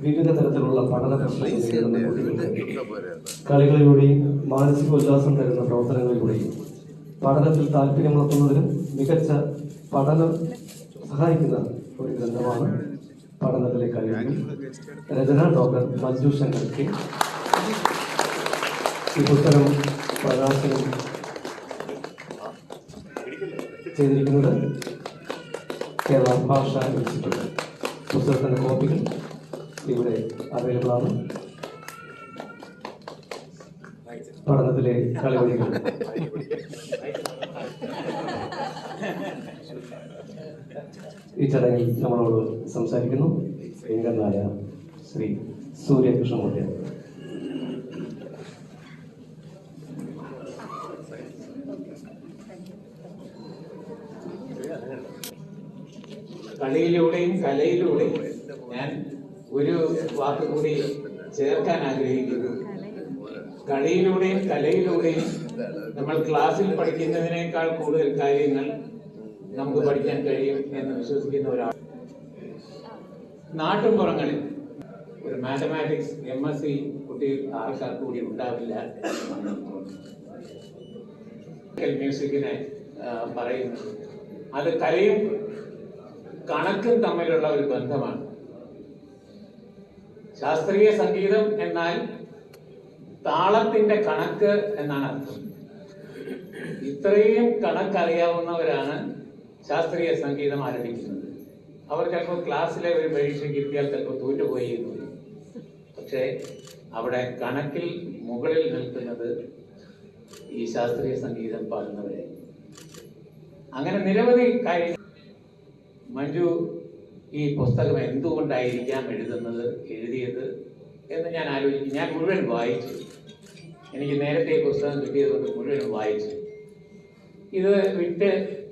വിവിധ തരത്തിലുള്ള പഠന പ്രശ്നങ്ങൾ മാനസിക ഉല്ലാസം കളികളിലൂടെയും തരുന്ന പ്രവർത്തനങ്ങളിലൂടെയും പഠനത്തിൽ താല്പര്യമുണർത്തുന്നതിനും മികച്ച പഠനം സഹായിക്കുന്ന ഒരു ഗ്രന്ഥമാണ് പഠനത്തിലെ കഴിവുകൾ രചന ഡോക്ടർ മഞ്ജു ശങ്കർ കെ ഈ പുസ്തകം പ്രകാശനം ചെയ്തിരിക്കുന്നത് കേരള ഭാഷ ഇൻസ്റ്റിറ്റ്യൂട്ട്. പുസ്തകത്തിന്റെ കോപ്പികൾ ഇവിടെ അവൈലബിൾ ആണ്. പഠനത്തിലെ കളിവഴികൾ ഈ ചടങ്ങിൽ നമ്മളോട് സംസാരിക്കുന്നു. എങ്കന്നായ ശ്രീ സൂര്യകൃഷ്ണമൂർത്തി. കളിയിലൂടെയും കലയിലൂടെയും ഞാൻ ഒരു വാക്ക് കൂടി ചേർക്കാൻ ആഗ്രഹിക്കുന്നു. കളിയിലൂടെയും കലയിലൂടെയും നമ്മൾ ക്ലാസ്സിൽ പഠിക്കുന്നതിനേക്കാൾ കൂടുതൽ കാര്യങ്ങൾ നമുക്ക് പഠിക്കാൻ കഴിയും എന്ന് വിശ്വസിക്കുന്ന ഒരാൾ. നാട്ടുംപുറങ്ങളിൽ ഒരു മാത്തമാറ്റിക്സ് എം എസ് സി കുട്ടി ആൾക്കാർ കൂടി ഉണ്ടാവില്ല. മ്യൂസിക്കിനെ പറയുന്നു. അത് കലയും കണക്കും തമ്മിലുള്ള ഒരു ബന്ധമാണ്. ശാസ്ത്രീയ സംഗീതം എന്നാൽ താളത്തിന്റെ കണക്ക് എന്നാണ് അർത്ഥം. ഇത്രയും കണക്കറിയാവുന്നവരാണ് ശാസ്ത്രീയ സംഗീതം ആരംഭിക്കുന്നത്. അവർ ചിലപ്പോൾ ക്ലാസ്സിലെ ഒരു പരീക്ഷയ്ക്ക് ഇരുത്തിയാൽ ചിലപ്പോൾ തോറ്റുപോയി എന്ന് വരും പക്ഷേ അവിടെ കണക്കിൽ മുകളിൽ നിൽക്കുന്നത് ഈ ശാസ്ത്രീയ സംഗീതം പാടുന്നവരെ. അങ്ങനെ നിരവധി കാര്യങ്ങൾ. മഞ്ജു ഈ പുസ്തകം എന്തുകൊണ്ടായിരിക്കാം എഴുതുന്നത് എഴുതിയത് എന്ന് ഞാൻ ആലോചിച്ചു ഞാൻ മുഴുവൻ വായിച്ചു. എനിക്ക് നേരത്തെ ഈ പുസ്തകം കിട്ടിയതുകൊണ്ട് മുഴുവൻ വായിച്ചു. ഇത് വിറ്റ്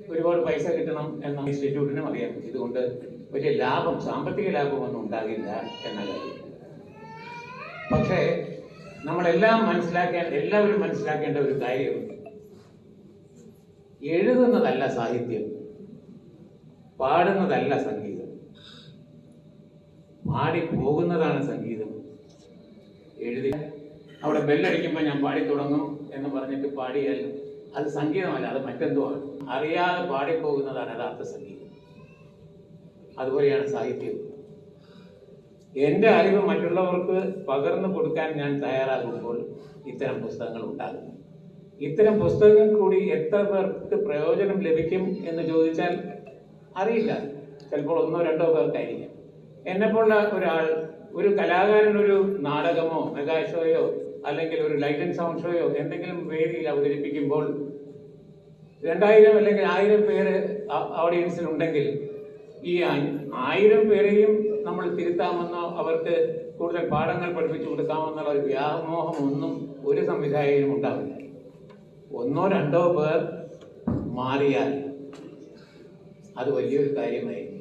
ഒരുപാട് പൈസ കിട്ടണം എന്ന ഇൻസ്റ്റിറ്റ്യൂട്ടിനും അറിയാം. ഇതുകൊണ്ട് വലിയ ലാഭം സാമ്പത്തിക ലാഭം ഒന്നും ഉണ്ടാകില്ല എന്ന കാര്യം. പക്ഷേ നമ്മളെല്ലാം മനസ്സിലാക്കേണ്ട എല്ലാവരും മനസ്സിലാക്കേണ്ട ഒരു കാര്യം എഴുതുന്നതല്ല സാഹിത്യം പാടുന്നതല്ല സംഗീതം. പാടി പോകുന്നതാണ് സംഗീതം. എഴുതി അവിടെ ബെല്ലടിക്കുമ്പോൾ ഞാൻ പാടി തുടങ്ങും എന്ന് പറഞ്ഞിട്ട് പാടിയാൽ അത് സംഗീതമല്ല അത് മറ്റെന്തോ ആണ് അറിയാതെ പാടിപ്പോകുന്നതാണ് യഥാർത്ഥ സംഗീതം. അതുപോലെയാണ് സാഹിത്യം. എന്റെ അറിവ് മറ്റുള്ളവർക്ക് പകർന്നു കൊടുക്കാൻ ഞാൻ തയ്യാറാകുമ്പോൾ ഇത്തരം പുസ്തകങ്ങൾ ഉണ്ടാകുന്നു. ഇത്തരം പുസ്തകങ്ങൾ കൂടി എത്ര പേർക്ക് പ്രയോജനം ലഭിക്കും എന്ന് ചോദിച്ചാൽ അറിയില്ല. ചിലപ്പോൾ ഒന്നോ രണ്ടോ പേർക്കായിരിക്കാം. എന്നെപ്പോലുള്ള ഒരാൾ ഒരു കലാകാരൻ ഒരു നാടകമോ മെഗാ ഷോയോ അല്ലെങ്കിൽ ഒരു ലൈറ്റ് ആൻഡ് സൗണ്ട് ഷോയോ എന്തെങ്കിലും വേദിയിൽ അവതരിപ്പിക്കുമ്പോൾ രണ്ടായിരം അല്ലെങ്കിൽ ആയിരം പേര് ഓഡിയൻസിൽ ഉണ്ടെങ്കിൽ ഈ ആയിരം പേരെയും നമ്മൾ തിരുത്താമെന്നോ അവർക്ക് കൂടുതൽ പാഠങ്ങൾ പഠിപ്പിച്ചു കൊടുക്കാമെന്നുള്ള ഒരു വ്യാമോഹം ഒന്നും ഒരു സംവിധായകനും ഉണ്ടാവില്ല. ഒന്നോ രണ്ടോ പേർ മാറിയാൽ അത് വലിയൊരു കാര്യമായിരിക്കും.